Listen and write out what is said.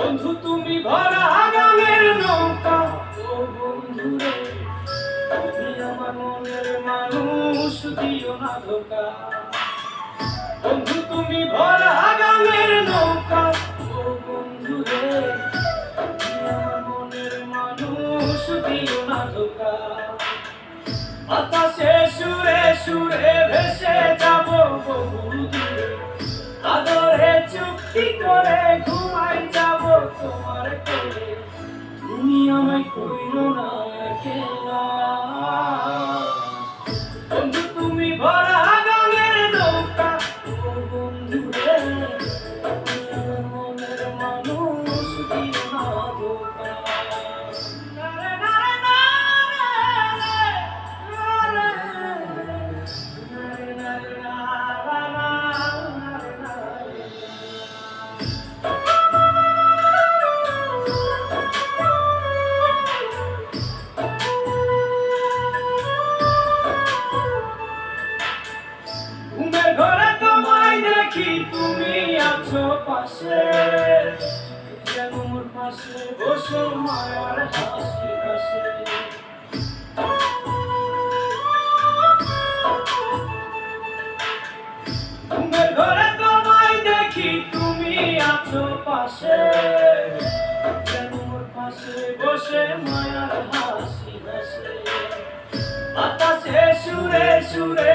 বন্ধু, তুমি ভরা গানের নৌকা। ও বন্ধু রে তুমি আমার মনের মানুষ, দিও না ধোকা। বন্ধু, তুমি ভরা গানের নৌকা। ও বন্ধু রে তুমি আমার মনের মানুষ, দিও না ধোকা। বাতাসে চুক্তি করে ঘুমাই যাব তোমার কোলে। তুমি আমায় কইরো তুমি আছো পাশে পাশে বসে মায়ার হাসি হাসে। পাশে মায়ার হাসি হাসে। বাতাসে সুরে সুরে